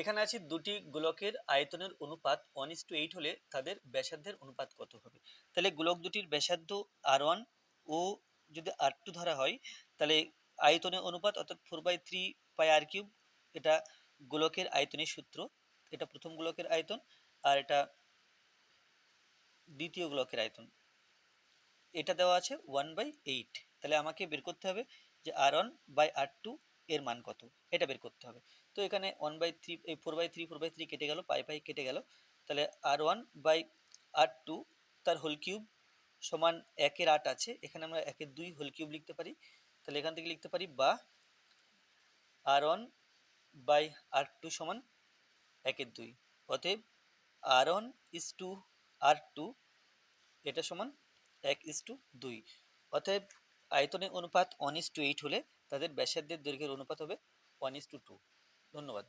এখানে আছে দুটি গোলকের আয়তনের অনুপাত ওয়ান ইস টু এইট হলে তাদের ব্যাসার্ধের অনুপাত কত হবে? তাহলে গোলক দুটির ব্যাসার্ধ আর ওয়ান ও যদি আর টু ধরা হয়, তাহলে আয়তনের অনুপাত অর্থাৎ four by three pi r cube এটা গোলকের আয়তনের সূত্র। এটা প্রথম গোলকের আয়তন আর এটা দ্বিতীয় গোলকের আয়তন। এটা দেওয়া আছে ওয়ান বাই এইট তাহলে আমাকে বের করতে হবে যে r one by r two এর মান কত? এটা বের করতে হবে। তো এখানে one by three four by three four by three কেটে গেল, পাই পাই কেটে গেল। তাহলে r one by r two তার হোল কিউব সমান একের আট আছে। এখানে আমরা একের দুই হোল কিউব লিখতে পারি। তাহলে এখান থেকে লিখতে পারি বা r one by r two সমান একের দুই। অতএব r one is to r two এটা সমান এক ইস টু দুই। অতএব আয়তনের অনুপাত ওয়ান ইস টু এইট হলে তাদের ব্যাসার্ধের দৈর্ঘ্যের অনুপাত হবে ওয়ান ইস টু টু ধন্যবাদ।